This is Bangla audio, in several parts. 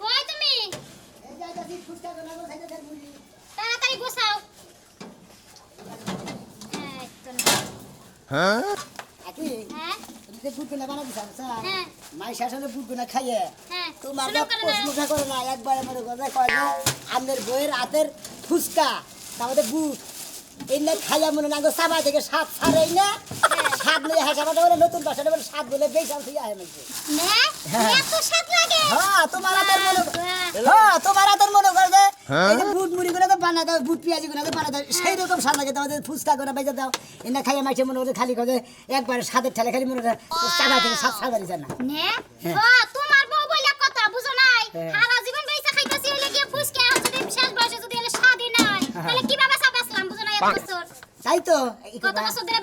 কই তুমি? তাড়াতাড়ি গোছাও। এই তো না। হ্যাঁ? হ্যাঁ? মাই শাসনে বুট খাইয়ে হ্যাঁ তোমার না। প্রশ্নটা করে না একবার আমার কথা কয় যে আমাদের বইয়ের হাতের ফুচকা তারপরে বুট এই না খাইয়া মনে না সাবা থেকে সাত সারে না। সাত নিয়ে হ্যাঁ সাবাটা বলে নতুন বাসাটা বলে সাত বলে বেশ আমি মাইছে হ্যাঁ। এত স্বাদ লাগে। হ্যাঁ তোমার মনে হ্যাঁ তোমার হাতের মনে করে যে এই বুট মুড়ি করে তো বানা দাও বুট পেঁয়াজি করে তো বানা দাও সেই রকম স্বাদ লাগে তোমাদের ফুচকা করে বেজে দাও। এনে খাইয়া মাইছে মনে করে খালি করে একবার সাদের ঠেলে খালি মনে করে সাদা থেকে দিছে না। নে হ্যাঁ। ও তোমার বউ বলে কথা বুঝো নাই। সারা জীবন বেঁচে খাইতাছি হইলে গিয়ে ফুসকে যদি শেষ বয়সে যদি এলে স্বাদই নাই তাহলে কীভাবে সব বুঝো না এক বছর? তাই তো। কত বছর ধরে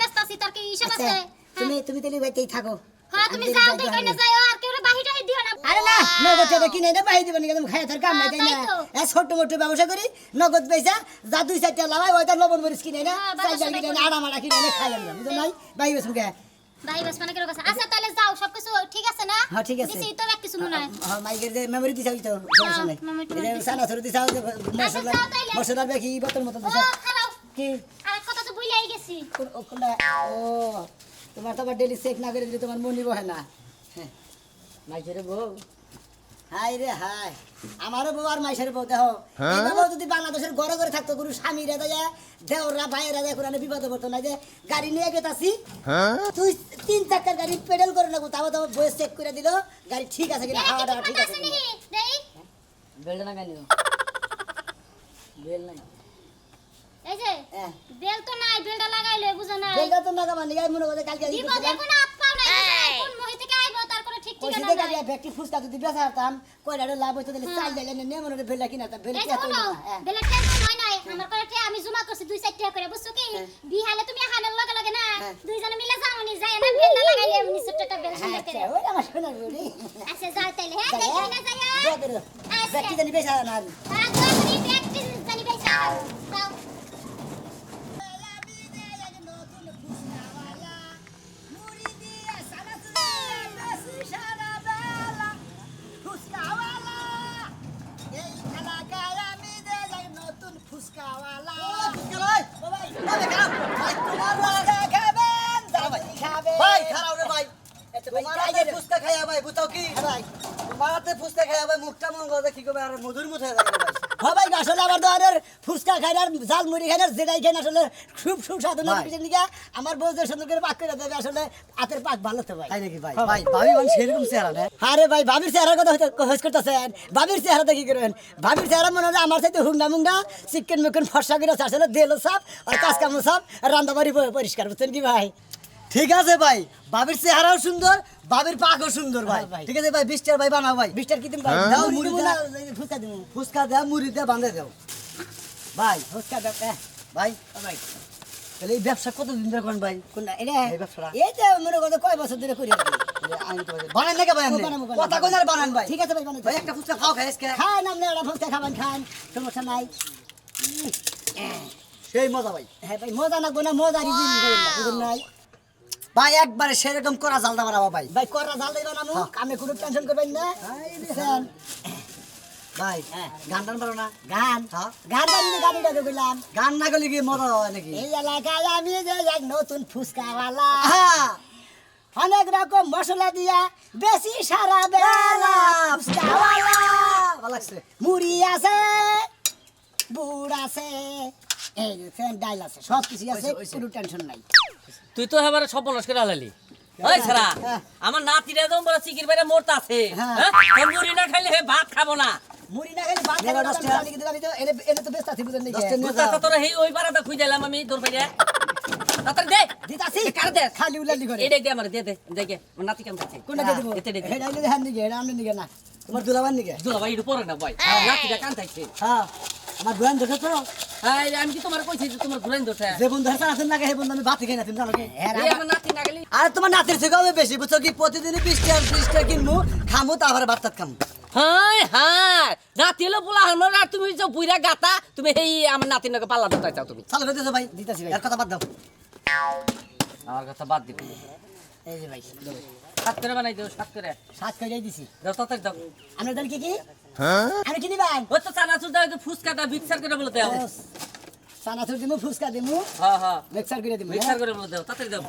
হিসাব আচ্ছা, আছে। তুমি তুমি তাহলে বাইতেই থাকো। হ্যাঁ তুমি যাও দেখে না যাও আর কেউ বাহির টাহির দিও না। আরে না নগদ টাকা কিনে না বাহি দিবেন তুমি খাই থার কাম নাই হ্যাঁ, তাই না? এ ছোট মোটো ব্যবসা করি নগদ পয়সা যা দুই চারটা লাগাই ওইটা লবণ মরিচ কিনে না হ্যাঁ, চাই ব্যবসা কিনে আড়া মাড়া কিনে না খাই আমরা বুঝো নাই? বাহি বেশ মুখে ভাই বাস মানে কেরো কাছে আচ্ছা তাহলে যাও সবকিছু ঠিক আছে না? হ্যাঁ, ঠিক আছে। দিছি তো এক কিছু মনে হয় হ্যাঁ মাইকের যে মেমোরি দিছাই তো সমস্যা নাই। memory এই যে দিছি। সানা সরু দিছাও মশলা মশলা বেকি বোতল মতো দিছাও কি? আর কোন- ও তোমার তো আবার ডেলি চেক না করে দিলে তোমার মনি বহে না। হ্যাঁ। মাইসের বউ। হাই রে হাই আমারও বউ আর মাইসের বউ দেহ এইভাবেও যদি বাংলাদেশের ঘরে ঘরে থাকতো কোনো স্বামী রে দেয় দেওরা ভাইয়েরা দেয় কোনো বিপদে পড়তো না যে গাড়ি নিয়ে গেতাছি। তুই তিন চাকার গাড়ি পেডেল করে নেব তাও তো বয়ে চেক করে দিল গাড়ি ঠিক আছে কিনা? হাওয়া দাওয়া ঠিক আছে কিনা? দেই না কেন বেল নাই। এই যে হ্যাঁ। বেল তো নাই বেলটা লাগাইলে বুঝো নাই। বেলটা তো না কামান নিগাই মনে করে কালকে দিব দেখো না হাত নাই কোন মহি থেকে আইবো তার কোনো ঠিক ঠিকানা নাই। গাড়ি ব্যক্তি ফুসকা যদি বেচা হতাম লাভ হইতো তাহলে চাল দিলে নে মনে করে বেলটা কিনা বেল কি যে এত হলো হ্যাঁ। টেনশন হয় নাই আমার করে আমি জমা করছি দুই চার টাকা করে বুঝছ কি? বিহালে তুমি হানের লগে লগে না হ্যাঁ। দুইজনে মিলে যাও নি যাই না বেলটা লাগাইলে এমনি ছোট্ট একটা বেল হ্যাঁ করে ওই আমার শোনা বুড়ি আচ্ছা যাও তাইলে হ্যাঁ দেখি না যাই ব্যক্তি জানি বেচা না। আর। হ্যাঁ তো আপনি ব্যক্তি জানি ভাই যাও। ভাই খারাপ রে ভাই। তোমার হাতে ফুচকা খাইয়া ভাই বুঝাও কি? তোমার হাতে ফুচকা খাইয়া ভাই মুখটা মন করে কি করবে আর মধুর মুঠে যাবে ভাই। সবাই আসলে আমার দোয়ারের ফুচকা খাই আর জাল মুড়ি খাই আর যেটাই খাই না আসলে খুব সুস্বাদু না ভাই। পিছন দিকে আমার বউ যে সুন্দর করে পাক করে দেবে আসলে হাতের পাক ভালো তো ভাই। তাই নাকি ভাই? হ্যাঁ, ভাই। ভাবি মানুষ সেরকম চেহারা না? আরে ভাই ভাবির চেহারার কথা করতেছেন। ভাবির চেহারাটা কি করবেন? ভাবির চেহারা মনে হয় আমার সাথে চিকেন মিকেন ফর্সা করে আসলে দেলো সব আর কাজ কামো সব রান্দাবাড়ি পরিষ্কার বুঝছেন কি ভাই? ঠিক আছে ভাই বাবির চেহারাও সুন্দর বাবির পাকও সুন্দর ভাই। হ্যাঁ। ঠিক আছে ভাই বিশটার ভাই বানাও ভাই। বিস্টার কি দিন ভাই দাও, দাও মুড়ি দাও। না ফুচকা দিন ফুচকা দেওয়া মুড়ি দিয়ে বাঁধে দাও। ভাই ফুচকা দাও হ্যাঁ। ভাই ভাই। তাহলে এই ব্যবসা কতদিন ধরে করেন ভাই? কোনটা এটা এই ব্যবসাটা? এই তো মনে করো কয় বছর ধরে করি কি। বানান নাকি ভাই। কথা কোন আর বানান ভাই। ঠিক আছে ভাই বানাবো। ভাই একটা ফুচকা খাও খাই আজকে। খান আপনি একটা ফুচকা খাবেন খান। সমস্যা নাই। সেই মজা ভাই। হ্যাঁ ভাই মজা না গোনা মজা রিজিন করেন না নাই? ভাই একবারে সেরকম করা জালদা বানাবো ভাই। ভাই কররা জাল দিবেন আমু আমি কোনো টেনশন করবেন না। ভাই হ্যাঁ। গান টান পারো না? গান? হ্যাঁ। গান না কি মজা হয় নাকি? এই এলাকায় আমি যে এক নতুন ফুচকাওয়ালা হ্যাঁ। অনেক রকম মশলা দিয়া বেশি সারা বেলা মুড়ি আছে বুড় আছে এই আছে সব কিছু আছে। কোনো টেনশন নাই। তুই তো এবারে সব বলস করে হালালি ওই ছাড়া হ্যাঁ। আমার নাতিরা একদম বড় চিকির বাইরে মরতা আছে। হ্যাঁ। হ্যাঁ? মুড়ি না খাইলে হে ভাত খাব না। মুড়ি না খেলে ভাত খাবে না, তো এনে এনে তো ব্যস্ত আছি বুঝলেন নাকি? বুঝতে তোর হেই ওই আমি তোর বাইরে। তাড়াতাড়ি দে। দিতাছি। কার দে? খালি উলালি করে। দে আমার দে দে দেখে আমার নাতি কেমন থাকছে কোনটা দিব? এতে দে দে। হেডা হইলে হ্যাঁ নিগে হেডা আমনে নিগে না। তোমার দুলাবার নিকে দুলা ভাই একটু পরে না ভাই। নাতিটা কান থাকছে হ্যাঁ। আমার গুয়ান ধরে তো হ্যাঁ আমি কি তোমার কইছি যে তোমার ঘুরাইন দোষে যে বন্ধু হাসান আছেন না সেই বন্ধু আমি ভাত খাই না তুমি জানো কি আমার নাতি না গেলি। আর তোমার নাতির থেকে আমি বেশি বুঝছ কি? প্রতিদিনই বিশ টাকা ত্রিশ কিনবো খামো তারপরে ভাত খামো। হ্যাঁ হ্যাঁ! নাতি হলো পোলা হানোর আর তুমি যে বুইরা গাতা তুমি এই আমার নাতির নাকি পাল্লা ধরতে চাও তুমি। চালু হইতেছো ভাই দিতাছি ভাই। কথা বাদ দাও। আমার কথা বাদ দিবি এই যে ভাই। সাত করে বানাই দাও সাত করে। সাত করে দিছি। দাও তাড়াতাড়ি দাও। আমরা তাহলে কি কি? আমি কি নিবান ওই তো চানাচুর দাও একটু ফুচকা দাও মিক্সার করে বলে দাও চানাচুর দিমু ফুচকা দিমু হ্যাঁ হ্যাঁ। মিক্সার করে দিমু মিক্সার করে বলে দাও তাড়াতাড়ি দাও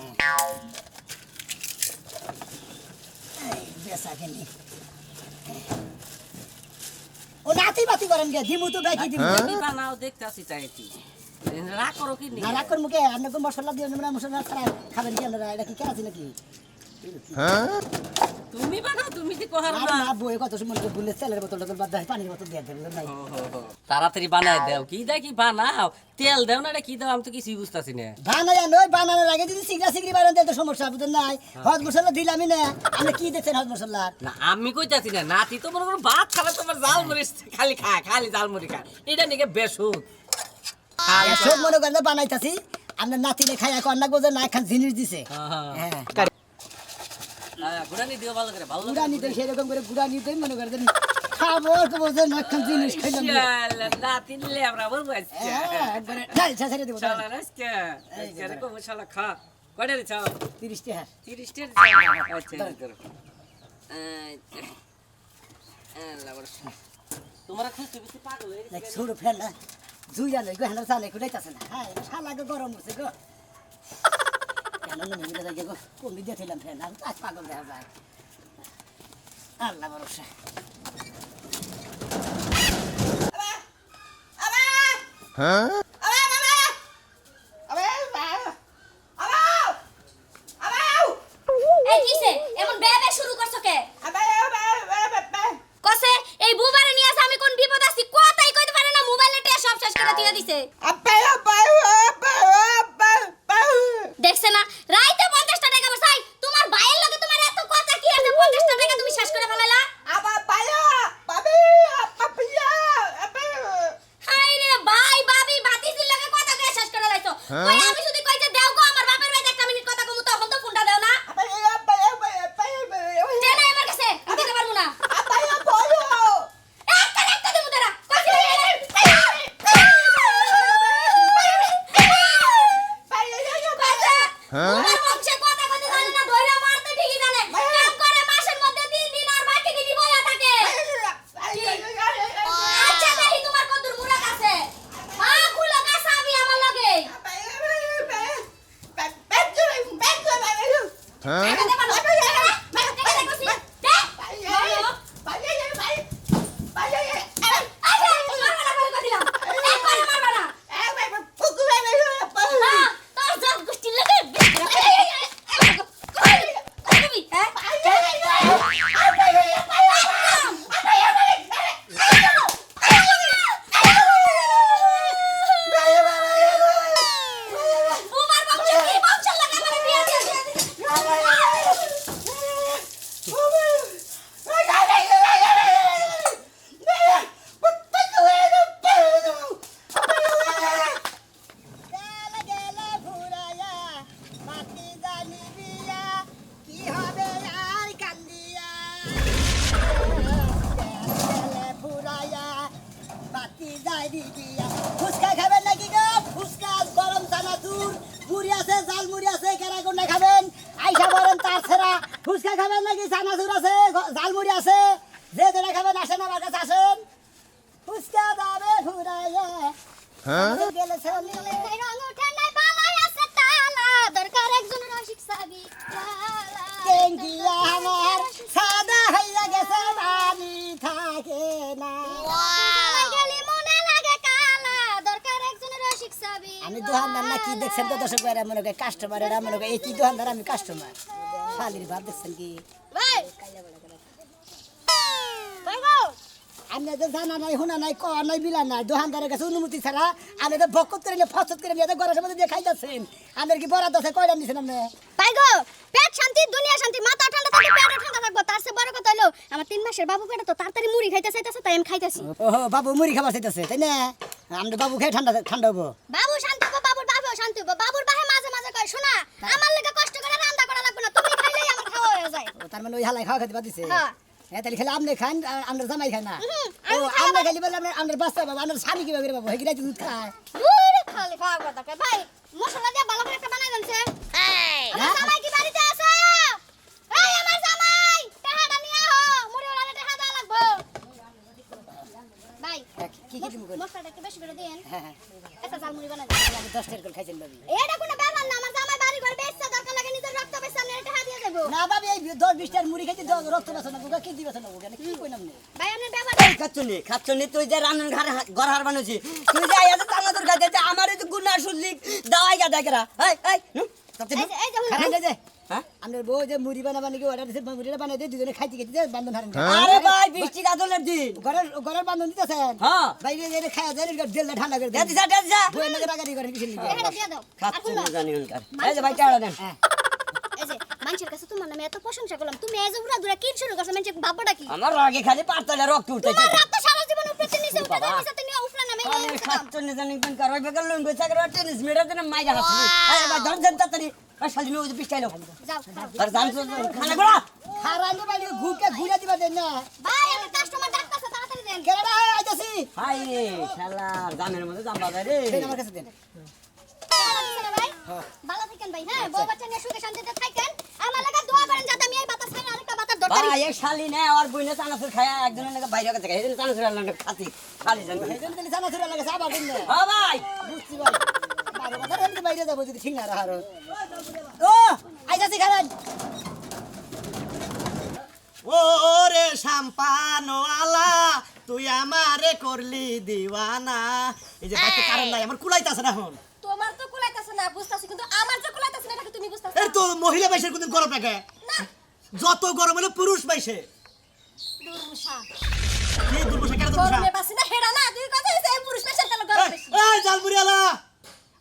বেসা কেনি। ও নাতি বাতি করেন গে দিমু তো বাকি দিমু। বানাও দেখতে আসি চাই রাগ করো কি না? রাগ করমু কে? আপনি মশলা দিয়ে মশলা খাবেন কি আপনারা? এটা কি কেন নাকি? তুমি বানাও তুমি কি কোহার না না বই কত সময় ভুলে তেলের বোতল টোতল বাদ দেয় পানির বোতল দিয়ে দেবে নাই তাড়াতাড়ি বানাই দাও কি কি বানাও? তেল দাও না কি দাও? আমি তো কিছুই বুঝতেছি না। বানায় নয় বানানোর আগে যদি সিগরা সিগরি বানান তাহলে তো সমস্যা বুঝেন নাই? হজ মশলা দিলামই না। আপনি কি দেখছেন হজ মশলা না আমি কইতাছি না নাতি তো মনে করো ভাত খাবে তোমার জাল মরিচ খালি খা খালি জাল মরি খা এটা নাকি বেসুদ সব মনে করেন বানাইতাছি আপনার নাতিনে খাই এখন না গোজে না খান জিনিস দিছে। হ্যাঁ। গুড়ানি দিও ভালো করে ভালো গুড়া নিতে সেরকম করে গুড়া নিতে মনে করেন খাব তো বোঝে না খান জিনিস খাইলাম। না। নাতি নিলে আমরা বলব আজকে। হ্যাঁ, একবারে ডাল ছেড়ে দেবো শালা আজকে আজকে এরকম শালা খা। কয়টা রে চাও? তিরিশ টাকা তিরিশ টের আচ্ছা ধরো। আচ্ছা। তোমরা খুশি বেশি পাগল হয়ে গেছে ছোট ফ্যান না জুই জানে গো হ্যাঁ চালে কুড়াইতেছে না। হ্যাঁ শালা গো গরম হচ্ছে গো। কেন নুন মিলে যাই গো কমবি দিয়েছিলাম ফ্যান আর আজ পাগল দেখা যায়। আল্লাহ ভরসা। এই কিসে এমন বে বে শুরু করছ কে কসে এই বুবারে নিয়ে আসে আমি কোন বিপদ আছি কথাই কইতে পারে না মোবাইলে টিয়া সব শেষ করে দিয়ে দিছে দেখছে না রাইতে 50 টাকা বসাই তোমার ভাইয়ের লগে তোমার এত কথা কি আছে 50 টাকা তুমি শেষ করে ফেলালা হাই রে ভাই ভাবি ভাতিজির লগে কথা কয়ে শেষ করে লাইছো কই আমি যদি কইতে দেও গো আমার বাপের ভাই একটা মিনিট কথা কমু তখন তো ফোনটা দেও না দেনা আমার কাছে আমি দিতে পারব না একটা একটা দেবো তোরা কইছি তোমার বংশে কথা কইতে জানে না ধইরা মারতে ঠিকই জানে কাম করে মাসের মধ্যে তিন দিন আর বাকি দিন বইয়া থাকে আচ্ছা দেখি তোমার কতদূর মুরাদ আছে হ্যাঁ খুলো কাছে আমি আমার লগে দেখাতে পারো দেখাতে কইছি দেখ আরে মারবা না বলে দিলাম একবারে মারবা না হ্যাঁ তোর সব গোষ্ঠী লাগে কবি হ্যাঁ বুমার বংশ কি বংশ লাগে মানে বিয়ে দিয়ে গেলে গেলে ফুরাইয়া মাটি জানি বিয়া কি হবে আর কান্দিয়া গেলে ফুরাইয়া মাটি জানি বিয়া ফুচকা খাবেন নাকি গো ফুচকা গরম চানাচুর মুড়ি আছে জাল মুড়ি আছে কেরা কোনটা খাবেন আইসা বলেন তার ছেড়া ফুচকা খাবেন নাকি? চানাচুর আছে গ- জাল মুড়ি আছে যে যেটা খাবেন আসেন আমার কাছে আসেন। ফুচকা দাবে ফুরাইয়া গেলে চলে এই রং ওঠে নাই বালাই আছে তালা দরকার একজন রসিক সাবি আমার সাদা হইয়া গেছে বাড়ি থাকে না। বালাই গেলে লাগে কালা দরকার একজন রসিক সাবি আমি দোকানদার না কি দেখছেন তো দর্শক মনে করে কাস্টমার এরা মনে করে এই কি দোকানদার আমি কাস্টমার শালির ভাব দেখছেন কি আমি তো জানা নাই শোনা নাই কয়া নাই বিলা নাই দোকানদারের কাছে অনুমতি ছাড়া আপনি তো বকত করে নিয়ে ফসত করে নিয়ে ঘরের মধ্যে দিয়ে খাইতেছেন। আমাদের কি বরাদ আছে কয়টা নিছেন আপনি? ভাই গো পেট শান্তি দুনিয়া শান্তি মাথা ঠান্ডা থাকলে পেটও ঠান্ডা থাকব। তার চেয়ে বড় কথা হলো আমার তিন মাসের বাবু পেটে তো তাড়াতাড়ি মুড়ি খাইতে চাইতেছে তাই আমি খাইতেছি। ওহো বাবু মুড়ি খাবার চাইতেছে তাই না? আমরা বাবু খেয়ে ঠান্ডা ঠান্ডা হব। বাবু শান্তি হব বাবুর বাবু শান্তি হব। বাবুর বাহে মাঝে মাঝে কয় শোনা আমার লেগে তার মানে ওই হালাই খাওয়া খেতে পারতেছে? হ্যাঁ।, হ্যাঁ তাহলে খেলে আপনি খান আমরা জামাই খান না? ও আমরা খালি বলে আমরা আমরা বাচ্চা বাবা আমরা স্বামী কীভাবে বাবা হয়ে গেছে দুধ খায়। খালি খাওয়া কথা ভাই মশলা দিয়ে ভালো করে একটা বানাই দেনছে এই। হ্যাঁ? হ্যাঁ, বেশি করে দেন হ্যাঁ হ্যাঁ। মুড়ি বানাই 10 টাকা খাইছেন ভাবি এটা কোনো ব্যাপার না আমার জামাই বাড়ি ঘর বেচছে দরকার রক্ত দেবো। না এই মুড়ি খাইতে দাও রক্ত বেছে না বুকা কি দিবেছে না বুকা কি কইলাম নে? ভাই আপনার ব্যাপার খাচ্ছনি খাচ্ছনি তুই যে রান্নার ঘর ঘর হার বানাচ্ছি তুই যে আইয়া তো টানা তোর গাছে আমার তো গুনা শুনলি দাওয়াই গা দেখরা এই এই এই যে যে হুন। দে হ্যাঁ? আপনার বউ যে মুড়ি বানাবা নাকি অর্ডার দিছে মুড়িটা বানাই দিয়ে দুজনে খাইতে খেতে বান্ধন হারেন আরে ভাই বৃষ্টি গাদলের দিন ঘরের ঘরের বান্ধন দিতেছেন? হ্যাঁ। বাইরে যে খায়া যায় জেলটা ঠান্ডা করে রাগারি দিয়ে জানি এই যে ভাই দেন। হ্যাঁ। এই যে মানুষের কাছে তোমার নামে এত প্রশংসা করলাম। তুমি যে উড়া দুরা কি শুরু করছ মানুষের ভাবটা কি? আমার রাগে খালি পাতলা রক্ত উঠতেছে তোমার রাত তো সারা জীবন উপরে নিচে উপরে বাবা। নিচে তুমি উপরে নামে আরে কাম। খাচ্ছনি জানি কোন কার ওই বেকার লঙ্গ চাকরি টেনিস মেরে দেন মাইরা হাসলি এই ভাই ধর দেন তাড়াতাড়ি আর শালি নো যে পিছাইলো যাও আর জান তো খানা গোড়া। হারাইলে বাইরে ঘুরকে ঘুরে দিবা দেন না। ভাই আমি কাস্টমার ডাকতাছে তাড়াতাড়ি দেন। কেডা আইতাছি। হাই রে শালার দামের মধ্যে দাম বাবা রে। দেন আমার কাছে দেন। ভালো থাকেন ভাই হ্যাঁ? বউ বাচ্চা নিয়ে সুখে শান্তিতে থাকেন। আমার লাগা দোয়া করেন যাতে আমি এই বাতাস খাই আরেকটা বাতাস দরকারি। ভাই এক শালি না আর বইনে চানাচুর খায়া একজনের নাকি বাইরে কাছে খাই এদিন চানাচুর আনলাম খাতি শালি জান এইজন দিলে জানা চুরা লাগে সাবা দেন না। হ্যাঁ ভাই। বুঝছি ভাই। বারো বছর এমনি বাইরে যাব যদি ঠিক না রাহার ও আইতাছি খারান ওরে সাম্পানোয়ালা তুই আমারে করলি দিওয়ানা। এই যে কারণ নাই আমার কুলাইতাছে না এখন। না বুঝতাছি কিন্তু আমার যে কুলাইতেছে না এটা কি তুমি বুঝতাছো? এর তো মহিলা বাইশের কোনদিন গরম লাগে। যত গরম হলে পুরুষ বাইশে। দুর্মুষা। কি দুর্বসা কেন দুর্বসা গরমে বাসি না হেডা না তুই কথা হইছে এই পুরুষ পেশার কালো গরম বেশি? এই জালমুড়ি আলা।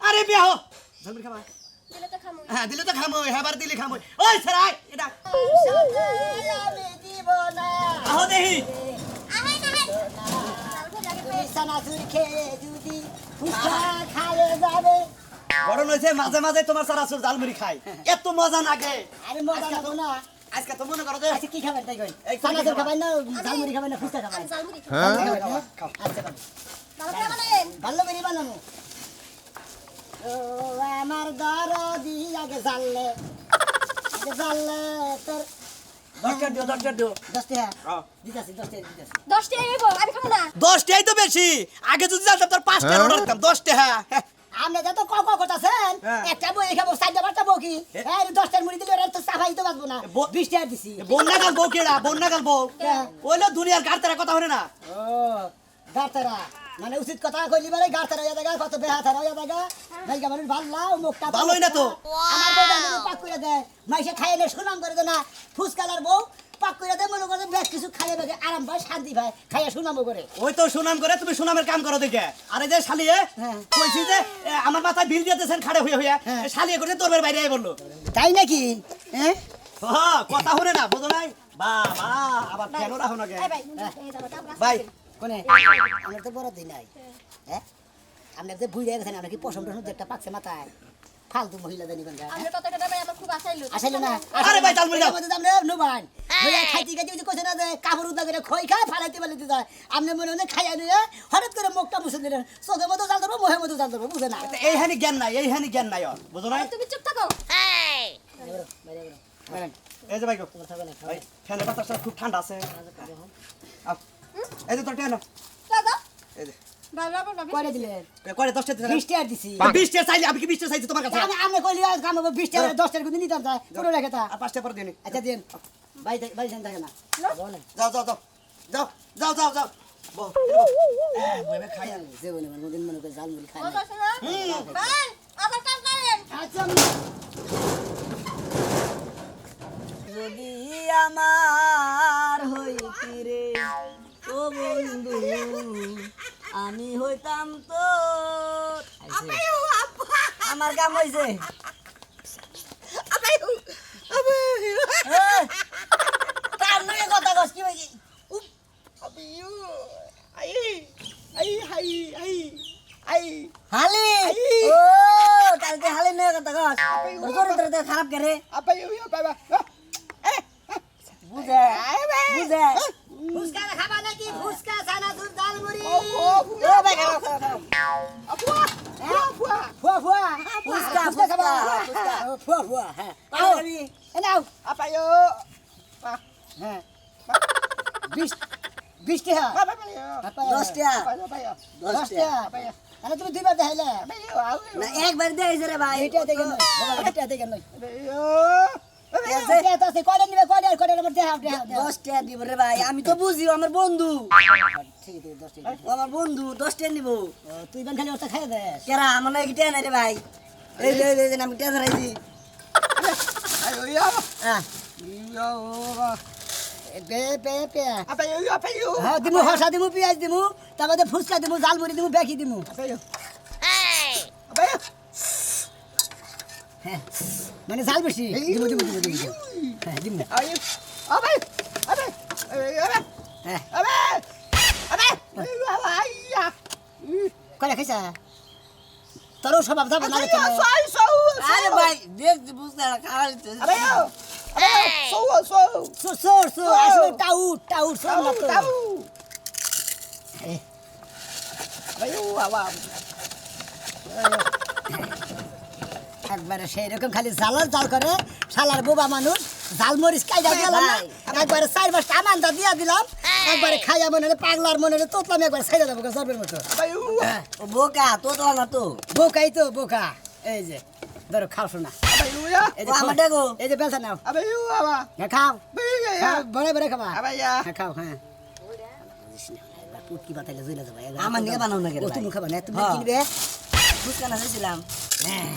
আরে বিয়া হো জালমুড়ি খাবা? দিলে তো খামু হ্যাঁ দিলে তো খামোই হ্যাঁ দিলে খামোই। ওই সেরাই এটা। আমি দিব না আহো দেহি আহাই না হাই তুমি সানাসুর খেয়ে যদি ফুচকা খালে যাবে গরম হয়েছে মাঝে মাঝে তোমার সারাসুর জালমুড়ি খাই। এত মজা লাগে। আরে মজা না। আজকে তো মনে করো যে আচ্ছা কি খাবার তাই কই? এই খাবেন না ঝালমুড়ি খাবেন না ফুচকা খাবেন? জালমুড়ি আচ্ছা ভালো করে ভালো করে বানাবো। ও আমার দরদি আগে জানলে আগে জানলে তোর দশটা দিও দশটা দিও। দশ টাকা? হ্যাঁ। দিতাছি দশ টাকা দিতাছি। দশ টাকা হইব আমি খাব না। দশটাই তো বেশি। আগে যদি জানতাম তোর পাঁচটা অর্ডার দিতাম দশটা হ্যাঁ আপনি যত ক ক করতেছেন হ্যাঁ। একটা বই খাব চারটা পাঁচটা বউ কি? হ্যাঁ দশটার মুড়ি দিলে ওরা তো সাফাই তো বাঁচবো না। ব- বিশ টাকা দিছি। বন্যা বউ কেডা? বন্যা বউ? হ্যাঁ। ওইলো দুনিয়ার গাড়তারা কথা হরে না। ও গাড়তারা। মানে উচিত কথা কইলি বলে গাড়তারা জায়গা কত বেহাতারা ইয়া জায়গা ভাইগা মানুষ ভাল্লা ও মুখটা ভালোই না তো। আমার বউ পাক করে দেয়। মাইসে খাইয়ে নে সুনাম করে না। ফুসকালার বউ পাক করে দেয় মনে করে বেশ কিছু খাইয়ে বেগে আরাম শান্তি খাইয়ে সুনামও করে। ওই তো সুনাম করে তুমি সুনামের কাম করো দেখে। আরে যে শালিয়ে হ্যাঁ। কইছি যে আমার মাথায় বিল দিতেছেন খাড়ে হয়ে হয়ে। হ্যাঁ। শালিয়ে করছে তোর বাইরে আই বলল। তাই নাকি? হ্যাঁ হ্যাঁ কথা হরে না বুঝো নাই? বাবা আবার কেন রাখো না ভাই ভাই। কোনে? আমরা তো বড় দিন নাই। হ্যাঁ? যে গেছেন আমরা কি পশম টসম একটা পাকছে মাথায়? ফালতু মহিলা জানি কোনটা আমি কত টাকা ভাই আমার খুব আশা হইল না? আরে ভাই, চাল মুড়ি দাও। আমরা নুবান হইয়া খাইতে খাইতে যদি কইছে না যে কাপড় উদা করে খই খায় ফালাইতে ফালাইতে যায়। আপনি মনে মনে খাইয়া নিয়ে হঠাৎ করে মুখটা মুছে দিলেন। চোখের মতো জাল দেবো মুখের মতো জাল দেবো বুঝে না? তো এইখানে জ্ঞান নাই এইখানে জ্ঞান নাই বুঝো নাই তুমি চুপ থাকো। এই যে ভাই গো ভাই ফ্যানের বাতাসটা খুব ঠান্ডা আছে। এই যে তোর টেন দাদা। এই যে। করে দিলেন করে দশটা দিতে বিশ টাকা দিছি। বিশ টাকা চাইলে আমি কি বিশ টাকা চাইছি তোমার কাছে? আমি আমি কইলি আজ কাম বিশ টাকা দশ টাকা কিন্তু নিতাম যায় পুরো রেখে তা। আর পাঁচটা পরে দিন। আচ্ছা দিন। ভাই ভাই জান থাকে না। বলেন যাও যাও যাও। যাও যাও যাও যাও। মনে মনে আচ্ছা যদি আমার হইতি রে ও বন্ধু আমি হইতাম তো। আমার কাম এই, কার লগে কথা কস কি হইছে? হালি! ও কালকে হালি নিয়ে কথা কস। চরিত্র তো খারাপ কে রে? বুঝে বুঝে। ফুচকা খাবা নাকি ফুচকা সানাসুর জাল মুড়ি ও ভাই খারাপ খারাপ ফুয়া ফুয়া ফুচকা, ফুচকা খাবা ফুচকা। ও, ফুয়া ফুয়া হ্যাঁ আও। আও এ নাও হ্যাঁ বিশ বিশ টাকা দশ টাকা দশ দশ টাকা টাকা তাহলে তুমি দুইবার দেখাইলে না একবার দেখাইছে রে ভাই এইটা দেখে নয় বাবা, এইটা দেখে নয় আছে? এটা তো আছে। কয়টা নিবে কয়টা আর কয়টা আমার দেখাও দেখাও দেখাও। দিব রে ভাই। আমি তো বুঝি আমার বন্ধু। ঠিক আছে দশ আমার বন্ধু দশ টাকা নিব তুই খালি ওটা খাই দে। কেরা আমার না নাই রে ভাই। এই যে এই যে, আমি হ্যাঁ। পে হ্যাঁ দিমু হসা দিমু পিঁয়াজ দিমু তারপরে ফুচকা দিমু জালমুড়ি দিমু বেকি দিমু। হ্যাঁ মানে জাল বেশি। দিমু দিমু দিমু দিমু দিমু। হ্যাঁ দিমু হ্যাঁ। খাইছা? স্বভাব যাবে না কেন? আরে ভাই দেখছি বুঝতে না খাওয়ালি তো সোর সোর সোর আসলে টাউট টাউট সোর না তো একবারে সেই রকম খালি জালার জাল করে শালার বোবা মানুষ জাল মরিচ কাইজা দিলাম না একবারে চার পাঁচটা আমানটা দিয়া দিলাম একবারে খাইয়া মনে হলে পাগলার মনে হলে তোতলাম একবার ছেড়ে দেবো জবের মতো। ও বোকা তো তো না তো বোকাই তো বোকা। এই যে ধরো খাও শোনা। এই যে বেলসা নাও। হ্যাঁ খাও। বড় বড় খাবা। হ্যাঁ খাও হ্যাঁ। পুটকি বাতাইলে জুইলা যাবা। আমার নিয়ে বানাও না কেন তুমি খাবা না? তুমি হ্যাঁ। কিনবে? বুঝতে না চাইছিলাম হ্যাঁ।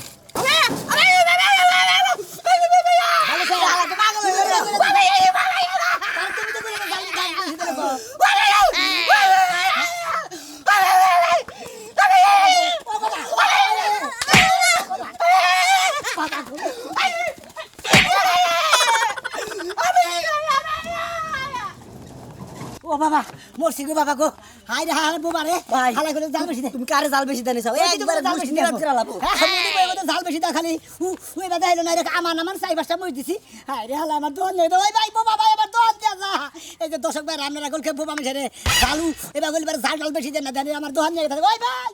ও বাবা মরছি গো বাবা গো। হাই রে হাই রে বাবা রে। ভাই। করে জাল বেশি দে। তুমি কারে জাল বেশি জানিস একবার জাল বেশি নিরাত করে লাবো হ্যাঁ জাল বেশি দা খালি। উ উ এবার দেখাইলো না রে আমার আমার চাই পাঁচটা মই দিছি। হাই রে হালা আমার দোন নেই ওই ভাই বাবা ভাই এবার দোন দিয়া যা। এই যে দর্শক ভাই রামনারা গল খেয়ে বাবা আমি ছেড়ে জালু এবার বলবার জাল জাল বেশি দেন না দেন আমার দোহান নিয়ে ওই ভাই